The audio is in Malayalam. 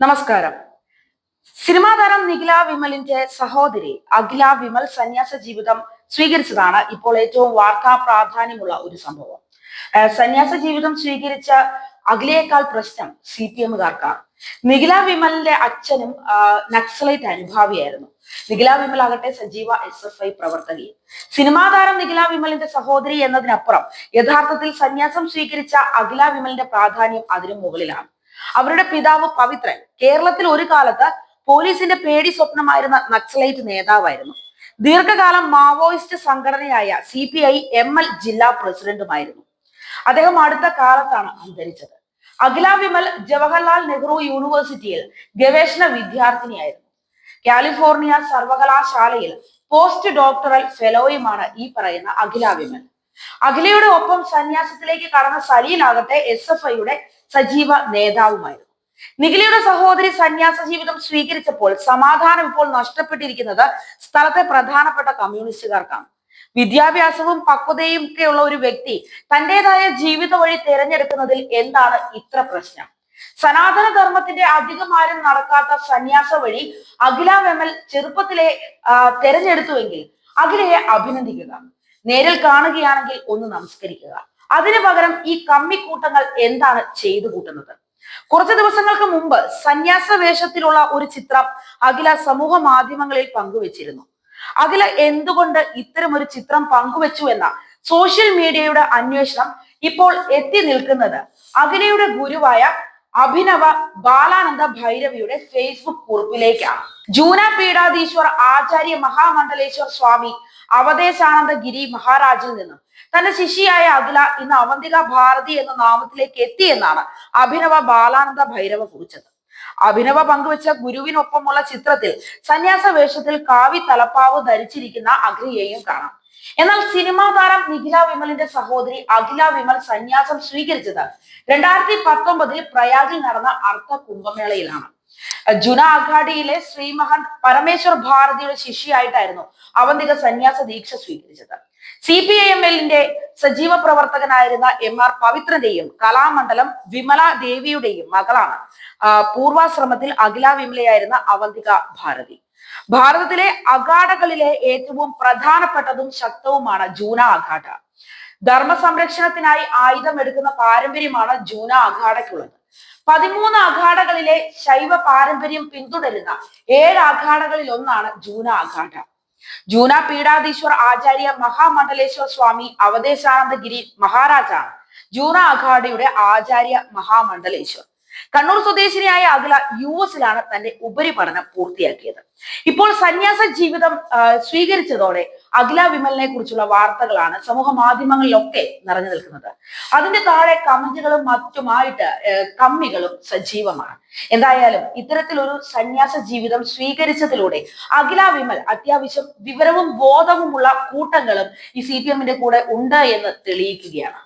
നമസ്കാരം. സിനിമാ താരം നിഖില വിമലിന്റെ സഹോദരി അഖില വിമൽ സന്യാസ ജീവിതം സ്വീകരിച്ചതാണ് ഇപ്പോൾ ഏറ്റവും വാർത്താ പ്രാധാന്യമുള്ള ഒരു സംഭവം. സന്യാസ ജീവിതം സ്വീകരിച്ച അഖിലയേക്കാൾ പ്രശ്നം സി പി എമ്മുകാർക്കാണ്. നിഖില വിമലിന്റെ അച്ഛനും നക്സലൈറ്റ് അനുഭാവിയായിരുന്നു. നിഖില വിമൽ ആകട്ടെ സജീവ എസ് എഫ് ഐ പ്രവർത്തകയും സിനിമാ താരം നിഖില വിമലിന്റെ സഹോദരി എന്നതിനപ്പുറം യഥാർത്ഥത്തിൽ സന്യാസം സ്വീകരിച്ച അഖില വിമലിന്റെ പ്രാധാന്യം അതിനു മുകളിലാണ്. അവരുടെ പിതാവ് പവിത്രൻ. കേരളത്തിൽ ഒരു കാലത്ത് പോലീസിന്റെ പേടി സ്വപ്നമായിരുന്ന നക്സലൈറ്റ് നേതാവായിരുന്നു. ദീർഘകാലം മാവോയിസ്റ്റ് സംഘടനയായ C P I M L ജില്ലാ പ്രസിഡന്റുമായിരുന്നു. അദ്ദേഹം അടുത്ത കാലത്താണ് അന്തരിച്ചത്. അഖില വിമൽ ജവഹർലാൽ നെഹ്റു യൂണിവേഴ്സിറ്റിയിൽ ഗവേഷണ വിദ്യാർത്ഥിനിയായിരുന്നു. കാലിഫോർണിയ സർവകലാശാലയിൽ പോസ്റ്റ് ഡോക്ടറൽ ഫെലോയുമാണ് ഈ പറയുന്ന അഖില വിമൽ. അഖിലയുടെ ഒപ്പം സന്യാസത്തിലേക്ക് കടന്ന സലീലാകട്ടെ എസ് എഫ് ഐയുടെ സജീവ നേതാവുമായിരുന്നു. നിഖിലയുടെ സഹോദരി സന്യാസ ജീവിതം സ്വീകരിച്ചപ്പോൾ സമാധാനം ഇപ്പോൾ നഷ്ടപ്പെട്ടിരിക്കുന്നത് സ്ഥലത്തെ പ്രധാനപ്പെട്ട കമ്മ്യൂണിസ്റ്റുകാർക്കാണ്. വിദ്യാഭ്യാസവും പക്വതയും ഒക്കെ ഉള്ള ഒരു വ്യക്തി തന്റേതായ ജീവിത വഴി തിരഞ്ഞെടുക്കുന്നതിൽ എന്താണ് ഇത്ര പ്രശ്നം? സനാതന ധർമ്മത്തിന്റെ അധികം ആരും നടക്കാത്ത സന്യാസ വഴി അഖില വെമൽ ചെറുപ്പത്തിലെ തെരഞ്ഞെടുത്തുവെങ്കിൽ അഖിലയെ അഭിനന്ദിക്കുക. നേരിൽ കാണുകയാണെങ്കിൽ ഒന്ന് നമസ്കരിക്കുക. അതിനു പകരം ഈ കമ്മിക്കൂട്ടങ്ങൾ എന്താണ് ചെയ്തു കൂട്ടുന്നത്? കുറച്ച് ദിവസങ്ങൾക്ക് മുമ്പ് സന്യാസ വേഷത്തിലുള്ള ഒരു ചിത്രം അഖില സമൂഹ മാധ്യമങ്ങളിൽ പങ്കുവച്ചിരുന്നു. അഖില എന്തുകൊണ്ട് ഇത്തരം ഒരു ചിത്രം പങ്കുവച്ചു എന്ന സോഷ്യൽ മീഡിയയുടെ അന്വേഷണം ഇപ്പോൾ എത്തി നിൽക്കുന്നത് അഖിലയുടെ ഗുരുവായ അഭിനവ ബാലാനന്ദ ഭൈരവിയുടെ ഫേസ്ബുക്ക് കുറിപ്പിലേക്കാണ്. ജൂന പീഠാധീശ്വർ ആചാര്യ മഹാമണ്ഡലേശ്വർ സ്വാമി അവദേശാനന്ദ ഗിരി മഹാരാജിൽ നിന്നും തന്റെ ശിഷ്യയായ അഖില ഇന്ന് അവന്തിക ഭാരതി എന്ന നാമത്തിലേക്ക് എത്തി എന്നാണ് അഭിനവ ബാലാനന്ദ ഭൈരവ കുറിച്ചത്. അഭിനവ പങ്കുവച്ച ഗുരുവിനൊപ്പമുള്ള ചിത്രത്തിൽ സന്യാസ വേഷത്തിൽ കാവി തലപ്പാവ് ധരിച്ചിരിക്കുന്ന അഖിലയെയും കാണാം. എന്നാൽ സിനിമാ താരം നിഖില വിമലിന്റെ സഹോദരി അഖില വിമൽ സന്യാസം സ്വീകരിച്ചത് രണ്ടായിരത്തി പത്തൊമ്പതിൽ പ്രയാഗിൽ നടന്ന അർത്ഥ കുംഭമേളയിലാണ്. ജുന അഘാഡിയിലെ ശ്രീമഹൻ പരമേശ്വർ ഭാരതിയുടെ ശിഷ്യയായിട്ടായിരുന്നു അവന്തിക സന്യാസ ദീക്ഷ സ്വീകരിച്ചത്. സി പി ഐ എം എല്ലിന്റെ സജീവ പ്രവർത്തകനായിരുന്ന എം ആർ പവിത്രന്റെയും കലാമണ്ഡലം വിമല ദേവിയുടെയും മകളാണ് പൂർവാശ്രമത്തിൽ അഖില വിമലയായിരുന്ന അവന്തിക ഭാരതി. ഭാരതത്തിലെ അഖാഡകളിലെ ഏറ്റവും പ്രധാനപ്പെട്ടതും ശക്തവുമാണ് ജൂന അഖാഡ ധർമ്മ സംരക്ഷണത്തിനായി ആയുധം എടുക്കുന്ന പാരമ്പര്യമാണ് ജൂന അഖാഡയ്ക്കുള്ളത് പതിമൂന്ന് അഖാഡകളിലെ ശൈവ പാരമ്പര്യം പിന്തുടരുന്ന ഏഴ് അഖാഡകളിൽ ഒന്നാണ് ജൂന അഖാഡ ജൂന പീഠാധീശ്വർ ആചാര്യ മഹാമണ്ഡലേശ്വർ സ്വാമി അവദേശാനന്ദഗിരി മഹാരാജാണ്. ജൂന അഖാഡയുടെ ആചാര്യ മഹാമണ്ഡലേശ്വർ. കണ്ണൂർ സ്വദേശിനിയായ അഖില യു എസിലാണ് തന്റെ ഉപരിപഠനം പൂർത്തിയാക്കിയത്. ഇപ്പോൾ സന്യാസ ജീവിതം സ്വീകരിച്ചതോടെ അഖില വിമലിനെ കുറിച്ചുള്ള വാർത്തകളാണ് സമൂഹ മാധ്യമങ്ങളിലൊക്കെ നിറഞ്ഞു നിൽക്കുന്നത്. അതിന്റെ താഴെ കമന്റുകളും മറ്റുമായിട്ട് കമ്മികളും സജീവമാണ്. എന്തായാലും ഇത്തരത്തിലൊരു സന്യാസ ജീവിതം സ്വീകരിച്ചതിലൂടെ അഖില വിമൽ അത്യാവശ്യം വിവരവും ബോധവുമുള്ള കൂട്ടങ്ങളും ഈ സി പി എമ്മിന്റെ കൂടെ ഉണ്ട് എന്ന് തെളിയിക്കുകയാണ്.